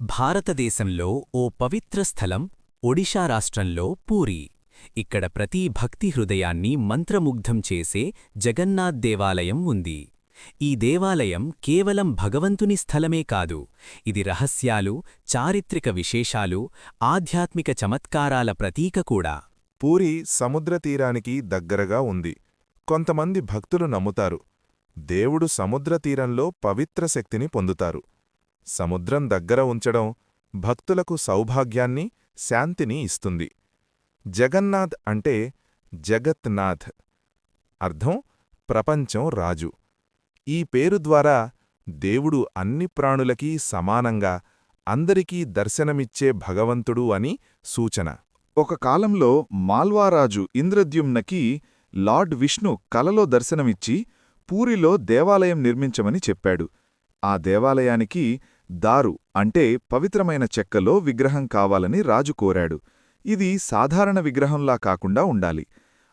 భారతదేశంలో ఓ పవిత్ర స్థలం ఒడిషా రాష్ట్రంలో పూరి. ఇక్కడ ప్రతి భక్తి హృదయాన్ని మంత్రముగ్ధం చేసే జగన్నాథ్ దేవాలయం ఉంది. ఈ దేవాలయం కేవలం భగవంతుని స్థలమే కాదు ఇది రహస్యాలు చారిత్రక విశేషాలు ఆధ్యాత్మిక చమత్కారాల ప్రతీక కూడా. పూరి సముద్రతీరానికి దగ్గరగా ఉంది. కొంతమంది భక్తులు నమ్ముతారు దేవుడు సముద్రతీరంలో పవిత్ర శక్తిని పొందుతారు. సముద్రం దగ్గర ఉంచడం భక్తులకు సౌభాగ్యాన్ని శాంతిని ఇస్తుంది. జగన్నాథ్ అంటే జగత్నాథ్. అర్థం? ప్రపంచం రాజు. ఈ పేరు ద్వారా దేవుడు అన్ని ప్రాణులకీ సమానంగా అందరికీ దర్శనమిచ్చే భగవంతుడు అని సూచన. ఒక కాలంలో మాల్వారాజు ఇంద్రద్యుమ్నకి లార్డ్ విష్ణు కలలో దర్శనమిచ్చి పూరిలో దేవాలయం నిర్మించమని చెప్పాడు. ఆ దేవాలయానికి దారు అంటే పవిత్రమైన చెక్కలో విగ్రహం కావాలని రాజు కోరాడు. ఇది సాధారణ విగ్రహంలా కాకుండా ఉండాలి.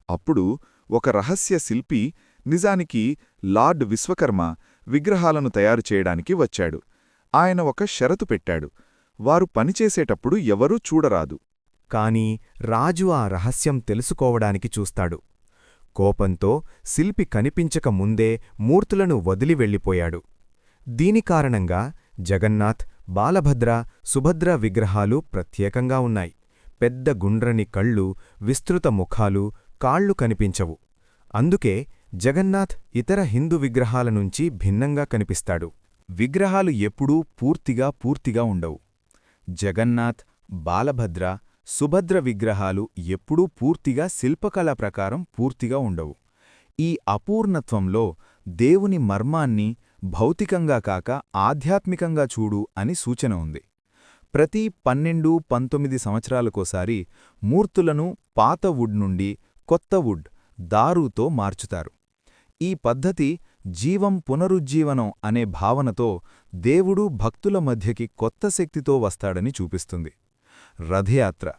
అప్పుడు ఒక రహస్య శిల్పి నిజానికి లార్డ్ విశ్వకర్మ విగ్రహాలను తయారు చేయడానికి వచ్చాడు. ఆయన ఒక షరతు పెట్టాడు. వారు పనిచేసేటప్పుడు ఎవరూ చూడరాదు. కాని రాజు ఆ రహస్యం తెలుసుకోవడానికి చూస్తాడు. కోపంతో శిల్పి కనిపించక ముందే మూర్తులను వదిలి వెళ్ళిపోయాడు. దీని కారణంగా జగన్నాథ్ బాలభద్ర సుభద్ర విగ్రహాలు ప్రత్యేకంగా ఉన్నాయి. పెద్ద గుండ్రని కళ్ళు విస్తృత ముఖాలు కాళ్ళు కనిపించవు. అందుకే జగన్నాథ్ ఇతర హిందూ విగ్రహాల నుంచి భిన్నంగా కనిపిస్తాడు. విగ్రహాలు ఎప్పుడూ పూర్తిగా పూర్తిగా ఉండవు. జగన్నాథ్ బాలభద్ర సుభద్ర విగ్రహాలు ఎప్పుడూ పూర్తిగా శిల్పకళ ప్రకారం పూర్తిగా ఉండవు. ఈ అపూర్ణత్వంలో దేవుని మర్మాన్ని భౌతికంగా కాక ఆధ్యాత్మికంగా చూడు అని సూచన ఉంది. ప్రతి పన్నెండు పంతొమ్మిది సంవత్సరాలకోసారి మూర్తులను పాత వుడ్ నుండి కొత్త వుడ్ దారుతో మార్చుతారు. ఈ పద్ధతి జీవం పునరుజ్జీవనం అనే భావనతో దేవుడు భక్తుల మధ్యకి కొత్త శక్తితో వస్తాడని చూపిస్తుంది. రథయాత్ర.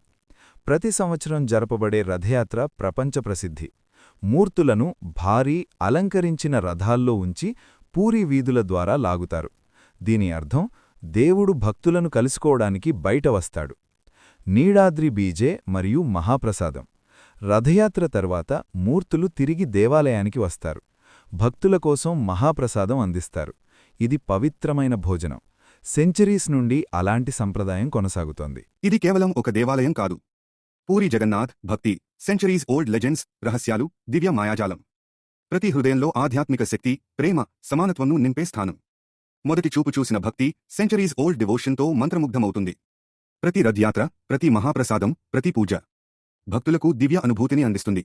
ప్రతి సంవత్సరం జరపబడే రథయాత్ర ప్రపంచ ప్రసిద్ధి. మూర్తులను భారీ అలంకరించిన రథాల్లో ఉంచి పూరి వీధుల ద్వారా లాగుతారు. దీని అర్థం దేవుడు భక్తులను కలుసుకోవడానికి బయట వస్తాడు. నీడాద్రి బీజే మరియు మహాప్రసాదం. రథయాత్ర తర్వాత మూర్తులు తిరిగి దేవాలయానికి వస్తారు. భక్తుల కోసం మహాప్రసాదం అందిస్తారు. ఇది పవిత్రమైన భోజనం. సెంచరీస్ నుండి అలాంటి సంప్రదాయం కొనసాగుతోంది. ఇది కేవలం ఒక దేవాలయం కాదు. పూరి జగన్నాథ్ భక్తి సెంచరీస్ ఓల్డ్ లెజెండ్స్ రహస్యాలు దివ్య మాయాజాలం. ప్రతి హృదయంలో ఆధ్యాత్మిక శక్తి ప్రేమ సమానత్వంను నింపే స్థానం. మొదటి చూపు చూసిన భక్తి సెంచరీస్ ఓల్డ్ డివోషన్తో మంత్రముగ్ధమవుతుంది. ప్రతి రథయాత్ర ప్రతి మహాప్రసాదం ప్రతి పూజ భక్తులకు దివ్య అనుభూతిని అందిస్తుంది.